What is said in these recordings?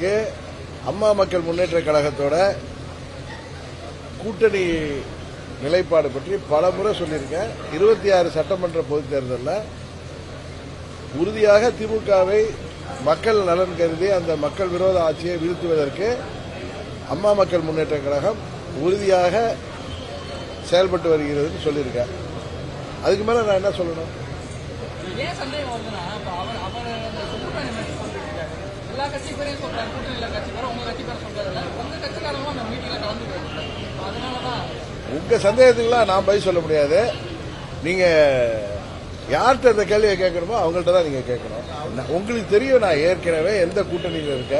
அம்மா மக்கள் முன்னேற்ற கழகத்தோட கூட்டணி நிலைப்பாடு பற்றி பல முறை சொல்லியிருக்கேன். இருபத்தி ஆறு சட்டமன்ற பொதுத் தேர்தலில் உறுதியாக திமுகவை மக்கள் நலன் கருதி அந்த மக்கள் விரோத ஆட்சியை வீழ்த்துவதற்கு அம்மா மக்கள் முன்னேற்ற கழகம் உறுதியாக செயல்பட்டு வருகிறதுன்னு சொல்லியிருக்கேன். அதுக்கு மேல நான் என்ன சொல்லணும்? எல்லா கட்சி பேரையும் சொல்றாரு கூட்டணியில கட்சி பேரும் உங்க கட்சி பேரை சொல்றாரு உங்க கட்சிக்காரங்களும் அந்த மீட்டிங்ல கலந்துக்கிறாங்க அதனாலதான் உங்க சந்தேகத்துக்குலாம் நான் பதில் சொல்ல முடியாது. நீங்க யார்கிட்ட இந்த கேள்வியை கேட்கணுமோ அவங்கள்ட்ட தான் நீங்க கேட்கணும். உங்களுக்கு தெரியும் நான் ஏற்கனவே எந்த கூட்டணியில் இருக்க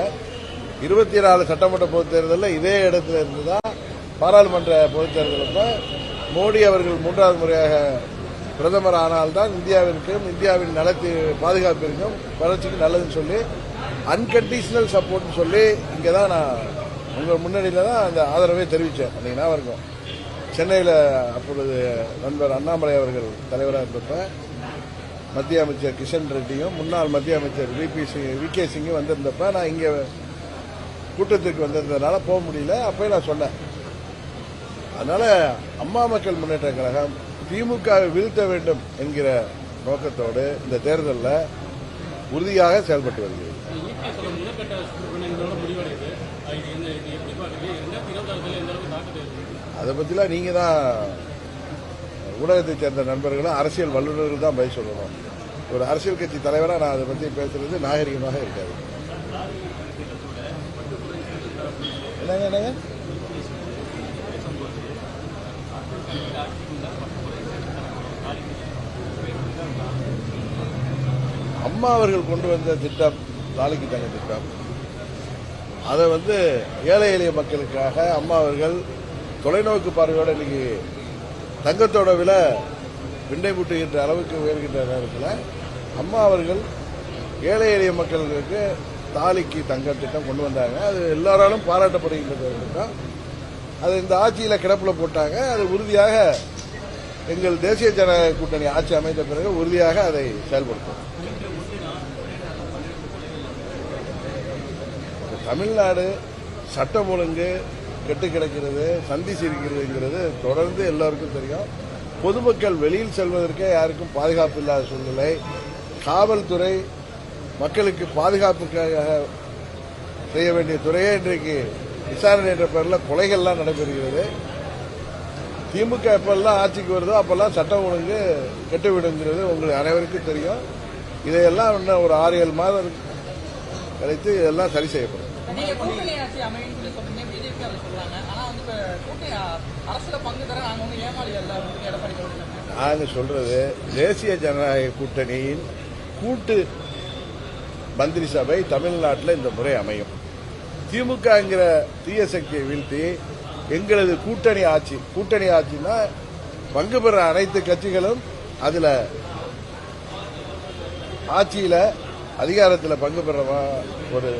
இருபத்தி நாலு சட்டமன்ற பொதுத் தேர்தலில் இதே இடத்துல இருந்து தான் பாராளுமன்ற பொதுத் தேர்தலப்ப மோடி அவர்கள் மூன்றாவது முறையாக பிரதமர் ஆனால்தான் இந்தியாவிற்கும் இந்தியாவின் நலத்து பாதுகாப்பிற்கும் வளர்ச்சிக்கு நல்லதுன்னு சொல்லி அன்கண்டிஷனல் சப்போர்ட்னு சொல்லி இங்கே தான் நான் உங்கள் முன்னணியில் தான் அந்த ஆதரவை தெரிவித்தேன் அன்றைக்கி நான் இருக்கும் சென்னையில் அப்பொழுது நண்பர் அண்ணாமலை அவர்கள் தலைவராக இருந்தப்ப மத்திய அமைச்சர் கிஷன் ரெட்டியும் முன்னாள் மத்திய அமைச்சர் விபி சிங் வி கே சிங்கும் வந்திருந்தப்ப நான் இங்கே கூட்டத்திற்கு வந்திருந்ததுனால போக முடியல. அப்போயே நான் சொன்னேன். அதனால் அம்மா மக்கள் முன்னேற்ற கழகம் திமுகவை வீழ்த்த வேண்டும் என்கிற நோக்கத்தோடு இந்த தேர்தலில் உறுதியாக செயல்பட்டு வருகிறது. Uh, இது எப்படி ரெண்டாயிரத்தி எந்த அளவுக்கு தாக்கத்தை அதை பற்றிலாம் நீங்கள் தான் ஊடகத்தைச் சேர்ந்த நண்பர்களும் அரசியல் வல்லுநர்கள் தான் பதில் சொல்லணும். ஒரு அரசியல் கட்சி தலைவராக நான் அதை பற்றி பேசுறது நாகரிகமாக இருக்காது. என்னங்க என்னங்க? அம்மா அவர்கள் கொண்டு வந்த திட்டம் தாலிக்கு தங்க திட்டம். அதை வந்து ஏழை எளிய மக்களுக்காக அம்மா அவர்கள் தொலைநோக்கு பார்வையோட இன்னைக்கு தங்கத்தோட விலை விண்டை முட்டுகின்ற அளவுக்கு உயர்கின்ற நேரத்தில் அம்மா அவர்கள் ஏழை எளிய மக்களுக்கு தாலிக்கு தங்க திட்டம் கொண்டு வந்தாங்க. அது எல்லாராலும் பாராட்டப்படுகின்ற திட்டம். அது இந்த ஆட்சியில் கிடப்பில் போட்டாங்க. அது உறுதியாக எங்கள் தேசிய ஜனநாயக கூட்டணி ஆட்சி அமைந்த பிறகு உறுதியாக அதை செயல்படுத்தும். தமிழ்நாடு சட்டம் ஒழுங்கு கெட்டு கிடக்கிறது சந்தி சிரிக்கிறதுங்கிறது தொடர்ந்து எல்லாருக்கும் தெரியும். பொதுமக்கள் வெளியில் செல்வதற்கே யாருக்கும் பாதுகாப்பு இல்லாத சூழ்நிலை. காவல்துறை மக்களுக்கு பாதுகாப்புக்காக செய்ய வேண்டிய துறையே இன்றைக்கு விசாரணை என்ற பெயரில் கொலைகள்லாம் நடைபெறுகிறது. திமுக எப்பெல்லாம் ஆட்சிக்கு வருதோ அப்பெல்லாம் சட்டம் ஒழுங்கு கெட்டுவிடுங்கிறது உங்களுக்கு அனைவருக்கும் தெரியும். இதையெல்லாம் இன்னும் ஒரு ஆறு ஏழு மாதம் கழித்து இதெல்லாம் சரி செய்யப்படும். நீங்க கூட்டணி ஆட்சி அமையும் சொல்லி சொல்றீங்க பிஜேபி அதை சொல்றாங்க. ஆனா வந்து இப்ப கூட்டணி அரசுல பங்கு தர நாங்க எடப்பாடி நாங்கள் சொல்றது தேசிய ஜனநாயக கூட்டணியின் கூட்டு மந்திரி சபை தமிழ்நாட்டில் இந்த முறை அமையும். திமுகங்கிற தீய சக்தியை வீழ்த்தி எங்களது கூட்டணி ஆட்சி கூட்டணி ஆட்சினா பங்கு பெற அனைத்து கட்சிகளும் அதுல ஆட்சியில அதிகாரத்தில் பங்கு பெறவா ஒரு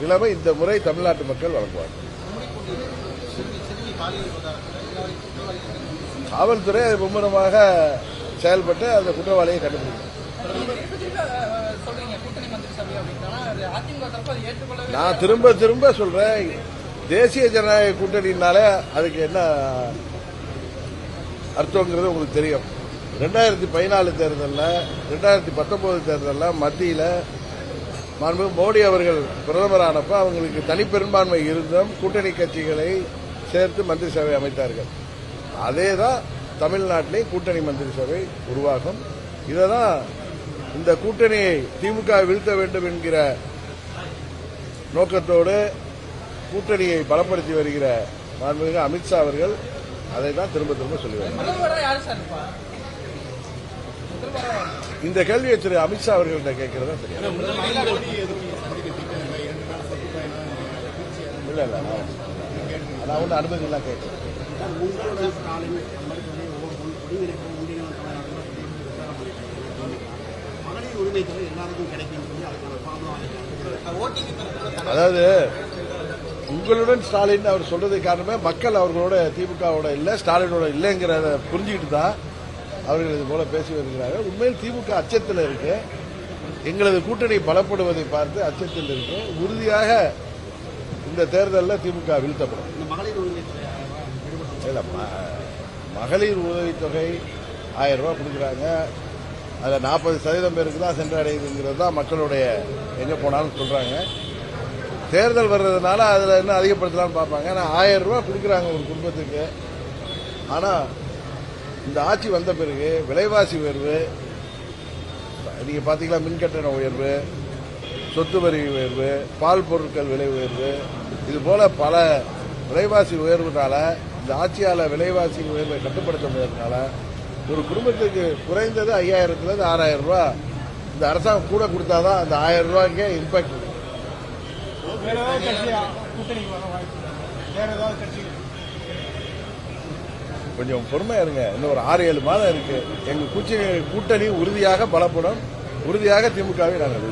நிலைமை இந்த முறை தமிழ்நாட்டு மக்கள் வழங்குவாங்க காவல்துறை அது மும்முரமாக செயல்பட்டு அந்த குற்றவாளியை கண்டுபிடிக்கும். நான் திரும்ப திரும்ப சொல்றேன். தேசிய ஜனநாயக கூட்டணினாலே அதுக்கு என்ன அர்த்தங்கிறது உங்களுக்கு தெரியும். ரெண்டாயிரத்தி பதினாலு தேர்தலில் ரெண்டாயிரத்தி பத்தொன்பது தேர்தலில் மத்தியில் மாண்பு மோடி அவர்கள் பிரதமரானப்ப அவங்களுக்கு தனிப்பெரும்பான்மை இருந்தும் கூட்டணி கட்சிகளை சேர்த்து மந்திரி சபை அமைத்தார்கள். அதே தான் தமிழ்நாட்டிலே கூட்டணி மந்திரி சபை உருவாகும். இதை தான் இந்த கூட்டணியை திமுக வீழ்த்த வேண்டும் என்கிற நோக்கத்தோடு கூட்டணியை பலப்படுத்தி வருகிற மாண்புமிகு அமித்ஷா அவர்கள் அதை தான் திரும்ப திரும்ப சொல்லுவார் முதல்வரா யாரு சார் இருப்பா முதல்வரா இந்த கேள்வியை திரு அமித்ஷா அவர்கள்ட்ட கேட்கறதா தெரியும் இல்ல இல்ல நான் ஒன்றும் அனுமதி எல்லாம் கேட்கல. அதாவது உங்களுடன் ஸ்டாலின் அவர் சொல்றது காரணமே மக்கள் அவர்களோட திமுகவோட இல்ல ஸ்டாலினோட இல்லைங்கிறத புரிஞ்சுக்கிட்டு தான் அவர்கள் இது போல பேசி வருகிறார்கள். உண்மையில் திமுக அச்சத்தில் இருக்கு. எங்களது கூட்டணி பலப்படுவதை பார்த்து அச்சத்தில் இருக்கு. உறுதியாக இந்த தேர்தலில் திமுக வீழ்த்தப்படும். இல்ல மகளிர் உதவித்தொகை ஆயிரம் ரூபாய் கொடுக்குறாங்க. அதில் நாற்பது சதவீதம் பேருக்கு தான் சென்றடையுதுங்கிறது தான் மக்களுடைய எங்கே போனாலும் சொல்கிறாங்க தேர்தல் வர்றதுனால அதில் இன்னும் அதிகப்படுத்தலாம்னு பார்ப்பாங்க. ஆனால் ஆயிரம் ரூபாய் கொடுக்குறாங்க ஒரு குடும்பத்துக்கு. ஆனால் இந்த ஆட்சி வந்த பிறகு விலைவாசி உயர்வு நீங்கள் பார்த்தீங்களா மின்கட்டண உயர்வு சொத்து வரி உயர்வு பால் பொருட்கள் விலை உயர்வு இது போல பல விலைவாசி உயர்வுனால இந்த ஆட்சியால் விலைவாசி உயர்வை கட்டுப்படுத்த முடியாதனால ஒரு குடும்பத்துக்கு குறைந்தது ஐயாயிரத்துல இருந்து ஆறாயிரம் ரூபாய் இந்த அரசாங்கம் கூட கொடுத்தாதான் அந்த ஆயிரம் ரூபாய்க்கே இம்பாக்ட் வேற ஏதாவது கட்சி கூட்டணிக்கு வர வாய்ப்பு வேற ஏதாவது கட்சி கொஞ்சம் பொறுமையா இருங்க. இன்னும் ஒரு ஆறு ஏழு மாதம் இருக்கு. எங்க கூட்டணி கூட்டணி உறுதியாக பலப்படும். உறுதியாக திமுகவை நாங்கள்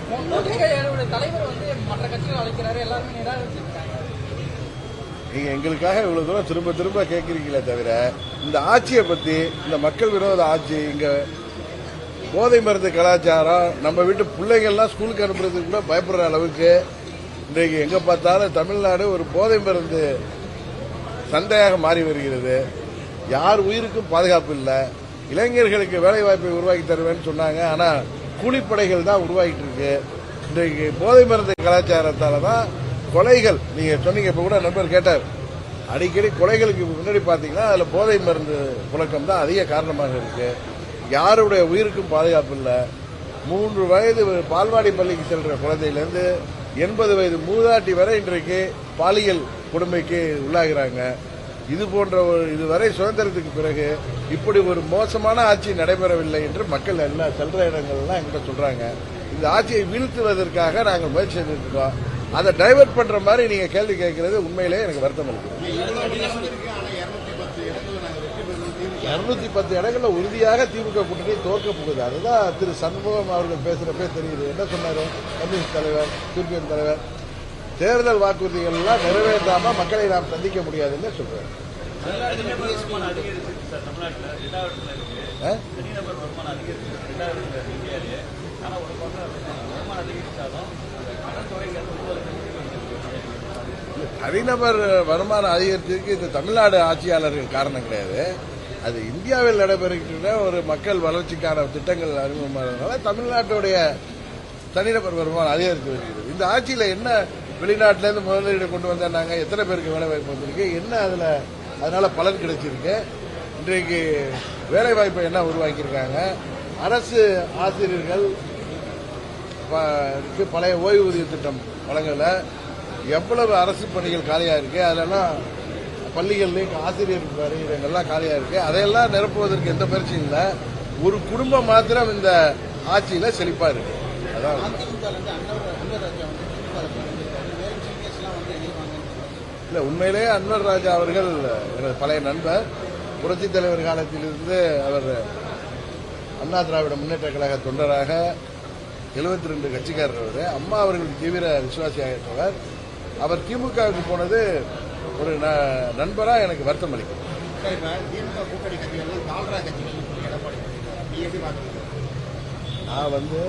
நீங்க எங்களுக்காக இவ்வளவு தூரம் திரும்ப திரும்ப கேட்கறீங்களே தவிர இந்த ஆட்சியை பத்தி இந்த மக்கள் விரோத ஆட்சி இங்க போதை மருந்து கலாச்சாரம் நம்ம வீட்டு பிள்ளைங்கள்லாம் ஸ்கூலுக்கு அனுப்புறதுக்கு கூட பயப்படுற அளவுக்கு இன்றைக்கு எங்க பார்த்தாலும் தமிழ்நாடு ஒரு போதை மருந்து சந்தையாக மாறி வருகிறது. யார் உயிருக்கும் பாதுகாப்பு இல்லை. இளைஞர்களுக்கு வேலை வாய்ப்பை உருவாக்கி தருவேன்னு சொன்னாங்க. ஆனால் கூலிப்படைகள் தான் உருவாகிட்டு இருக்கு. இன்றைக்கு போதை மருந்து கலாச்சாரத்தால தான் கொலைகள். நீங்க சொன்னீங்க இப்ப கூட நண்பர் கேட்டார். அடிக்கடி கொலைகளுக்கு முன்னாடி பாத்தீங்கன்னா அதுல போதை மருந்து புழக்கம் தான் அதிக காரணமாக இருக்கு. யாருடைய உயிருக்கும் பாதுகாப்பு இல்லை. மூன்று வயது பால்வாடி பள்ளிக்கு செல்ற குழந்தையிலேருந்து எண்பது வயது மூதாட்டி வரை இன்றைக்கு பாலியல் கொடுமைக்கு உள்ளாகிறாங்க. இது போன்ற ஒரு இதுவரை சுதந்திரத்துக்கு பிறகு இப்படி ஒரு மோசமான ஆட்சி நடைபெறவில்லை என்று மக்கள் எல்லாம் செல்ற இடங்கள்லாம் எங்கிட்ட சொல்றாங்க. இந்த ஆட்சியை வீழ்த்துவதற்காக நாங்கள் முயற்சி செய்துட்டு அதை டைவர்ட் பண்ற மாதிரி நீங்க கேள்வி கேட்கறது உண்மையிலேயே எனக்கு வருத்தம் இருக்கு இருநூத்தி பத்து இடங்கள்ல உறுதியாக திமுக கூட்டணி தோற்க போகுது. அதுதான் திரு சண்முகம் அவர்கள் பேசுறப்பே தெரியுது. என்ன சொன்னாரு? கம்யூனிஸ்ட் தலைவர் சிபிஎம் தலைவர். தேர்தல் வாக்குறுதிகள் எல்லாம் நிறைவேற்றாம மக்களை நாம் சந்திக்க முடியாதுன்னு சொல்றேன் தனிநபர் வருமானம் அதிகரித்ததுக்கு இந்த தமிழ்நாடு ஆட்சியாளர்கள் காரணம் கிடையாது. அது இந்தியாவில் நடைபெறுகின்ற ஒரு மக்கள் வளர்ச்சிக்கான திட்டங்கள் அறிமுகமானதுனால தமிழ்நாட்டுடைய தனிநபர் வருமானம் அதிகரித்து வருகிறது. இந்த ஆட்சியில் என்ன வெளிநாட்டிலேருந்து முதலீடு கொண்டு வந்தாங்க எத்தனை பேருக்கு வேலை வாய்ப்பு வந்திருக்கு என்ன அதில் அதனால பலன் கிடைச்சிருக்கு. இன்றைக்கு வேலைவாய்ப்பை என்ன உருவாக்கியிருக்காங்க? அரசு ஆசிரியர்கள் பழைய ஓய்வூதிய திட்டம் வழங்கல. எவ்வளவு அரசு பணிகள் காலியாக இருக்கு? அதெல்லாம் பள்ளிகள்லையும் ஆசிரியர் பணியிடங்கள்லாம் காலியாக இருக்கு. அதையெல்லாம் நிரப்புவதற்கு எந்த பயிற்சியும் இல்லை. ஒரு குடும்பம் மாத்திரம் இந்த ஆட்சியில செழிப்பா இருக்கு. அதான் இல்ல உண்மையிலேயே அன்வர் ராஜா அவர்கள் எனது பழைய நண்பர். புரட்சித் தலைவர் காலத்திலிருந்து அவர் அண்ணா திராவிட முன்னேற்ற கழக தொண்டராக 72 ரெண்டு கட்சிக்காரர் அவர். அம்மா அவர்களுக்கு தீவிர விசுவாசியாக இருந்தவர் அவர் திமுகவுக்கு போனது ஒரு ந- நண்பரா எனக்கு வருத்தம் அளிக்கும். நான் வந்து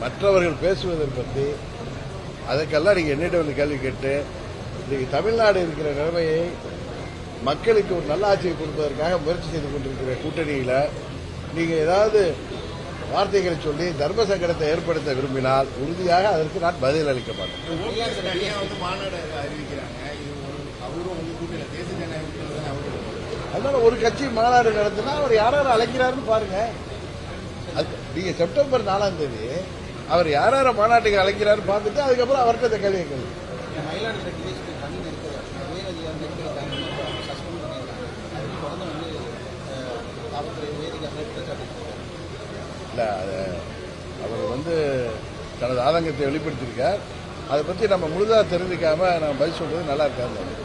மற்றவர்கள் பேசுவதை பற்றி அதுக்கெல்லாம் நீங்க என்னிடம் வந்து கேள்வி கேட்டு இன்னைக்கு தமிழ்நாடு இருக்கிற நிலைமையை மக்களுக்கு ஒரு நல்ல ஆட்சியை கொடுப்பதற்காக முயற்சி செய்து கொண்டிருக்கிற கூட்டணியில நீங்க ஏதாவது வார்த்தைகளை சொல்லி தர்ம சங்கடத்தை ஏற்படுத்த விரும்பினால் உறுதியாக அதற்கு நான் பதில் அளிக்க மாட்டேன். அதனால ஒரு கட்சி மாநாடு நடத்தினா அவர் யார் யார் அழைக்கிறாருன்னு பாருங்க. அது- நீங்க செப்டம்பர் நாலாம் தேதி அவர் யார் யார மாநாட்டுக்கு அழைக்கிறாரு பார்த்துட்டு அதுக்கப்புறம் அவர்கிட்ட இந்த கேள்வியை கேள்வி இல்ல அது அவர் வந்து தனது ஆதங்கத்தை வெளிப்படுத்தியிருக்கார். அதை பத்தி நம்ம முழுதா தெரிஞ்சுக்காம நம்ம பதில் சொல்றது நல்லா இருக்காது.